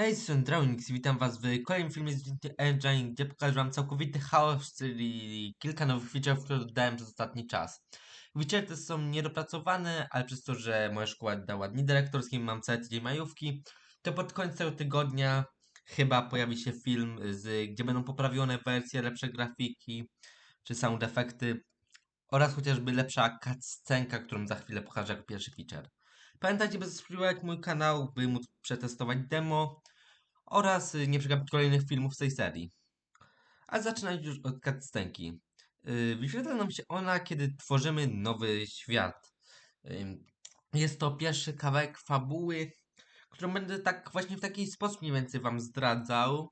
Hej, Drownix i witam was w kolejnym filmie z Engine, gdzie pokażę wam całkowity chaos, czyli kilka nowych feature'ów, które dodałem przez ostatni czas. Feature te są niedopracowane, ale przez to, że moja szkoła dała dni dyrektorskie, mam cały tydzień majówki, to pod koniec tego tygodnia chyba pojawi się film, z, gdzie będą poprawione wersje, lepsze grafiki, czy sound efekty oraz chociażby lepsza cutscenka, którą za chwilę pokażę jako pierwszy feature. Pamiętajcie, by zasubskrybować mój kanał, by móc przetestować demo oraz y, nie przegapić kolejnych filmów z tej serii. A zaczynając już od cutscenki. Yy, wyświetla nam się ona, kiedy tworzymy nowy świat. Ym, Jest to pierwszy kawałek fabuły, którą będę tak właśnie w taki sposób mniej więcej wam zdradzał.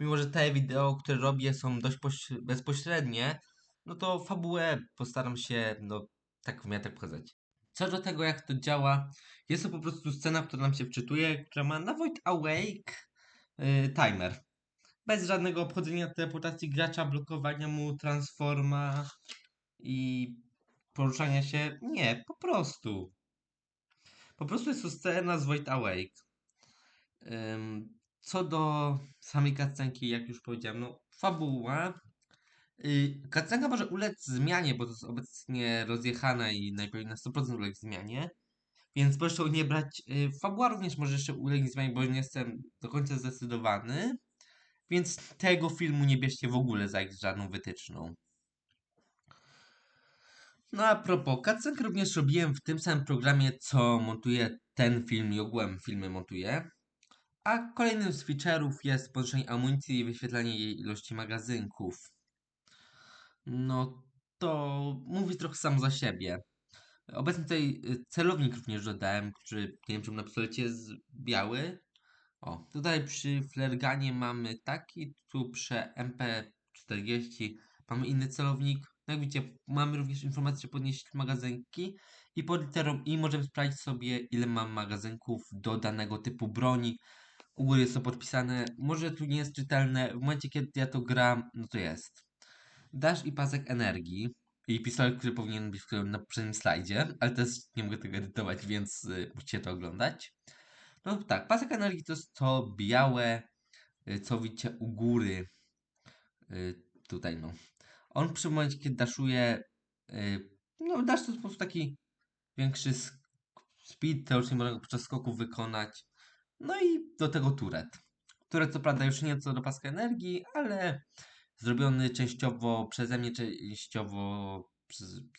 Mimo, że te wideo, które robię są dość poś- bezpośrednie, no to fabułę postaram się, no, tak w miarę tak pokazać. Co do tego, jak to działa, jest to po prostu scena, która nam się wczytuje, która ma na Void Awake yy, timer. Bez żadnego obchodzenia teleportacji gracza, blokowania mu transforma i poruszania się. Nie, po prostu. Po prostu jest to scena z Void Awake. Co do samej cutscenki, jak już powiedziałem, no fabuła. Cutscenka może ulec zmianie, bo to jest obecnie rozjechane i najpewniej na 100% uległ zmianie. Więc proszę nie brać. Yy, fabuła również może jeszcze ulegnie zmianie, bo nie jestem do końca zdecydowany. Więc tego filmu nie bierzcie w ogóle za ich żadną wytyczną. No a propos, cutscenkę również robiłem w tym samym programie, co montuję ten film i ogółem filmy montuję. A kolejnym z feature'ów jest podnoszenie amunicji i wyświetlanie jej ilości magazynków. No to mówi trochę sam za siebie. Obecnie tutaj y, celownik również dodałem, który nie wiem czemu na pistolecie jest biały. O, tutaj przy flerganie mamy taki, tu przy MP40 mamy inny celownik. No jak widzicie, mamy również informację, że podnieść magazynki i pod literą I możemy sprawdzić sobie, ile mam magazynków do danego typu broni. U góry jest to podpisane. Może tu nie jest czytelne. W momencie, kiedy ja to gram, no to jest. Dash i pasek energii. I pistolet, który powinien być w na poprzednim slajdzie, ale też nie mogę tego edytować, więc y, musicie to oglądać. No tak, pasek energii to jest to białe, y, co widzicie u góry. Y, tutaj no. On przy momencie, kiedy daszuje, y, no dash to po prostu taki większy speed, teoretycznie można go podczas skoków wykonać. No i do tego turet. Turet co prawda już nieco do paska energii, ale zrobiony częściowo przeze mnie, częściowo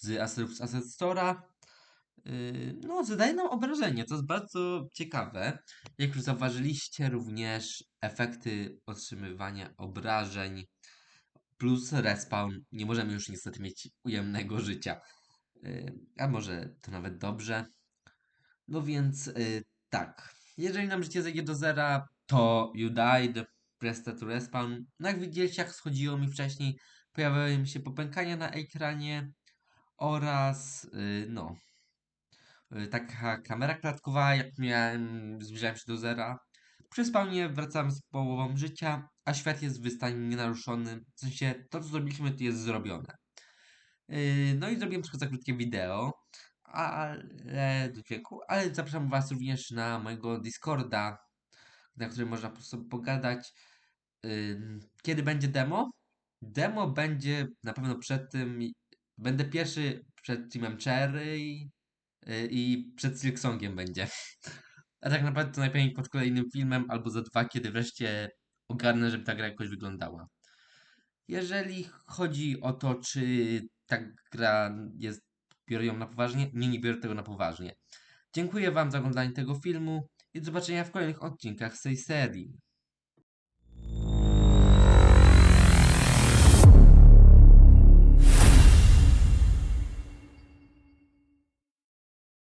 z, asetów z Asset Store'a. Yy, no, zadaje nam obrażenie, co jest bardzo ciekawe. Jak już zauważyliście, również efekty otrzymywania obrażeń plus respawn. Nie możemy już niestety mieć ujemnego życia. Yy, a może to nawet dobrze. No więc yy, tak. Jeżeli nam życie zejdzie do zera, to you died. Press to respawn. No jak widzieliście, jak schodziło mi wcześniej, pojawiały mi się popękania na ekranie oraz yy, no y, taka kamera klatkowa, jak miałem, zbliżałem się do zera. Przy spawnie wracamy z połową życia, a świat jest w stanie nienaruszony. W sensie, to co zrobiliśmy, to jest zrobione. Yy, no i zrobiłem trochę za krótkie wideo, ale do dźwięku, ale zapraszam Was również na mojego Discorda, na którym można po prostu pogadać. Kiedy będzie demo? Demo będzie na pewno przed tym. Będę pierwszy przed Teamem Cherry i, yy, i przed Silksongiem będzie. A tak naprawdę to najpewniej pod kolejnym filmem albo za dwa, kiedy wreszcie ogarnę, żeby ta gra jakoś wyglądała. Jeżeli chodzi o to, czy ta gra jest, biorę ją na poważnie, nie, nie biorę tego na poważnie. Dziękuję Wam za oglądanie tego filmu i do zobaczenia w kolejnych odcinkach z tej serii.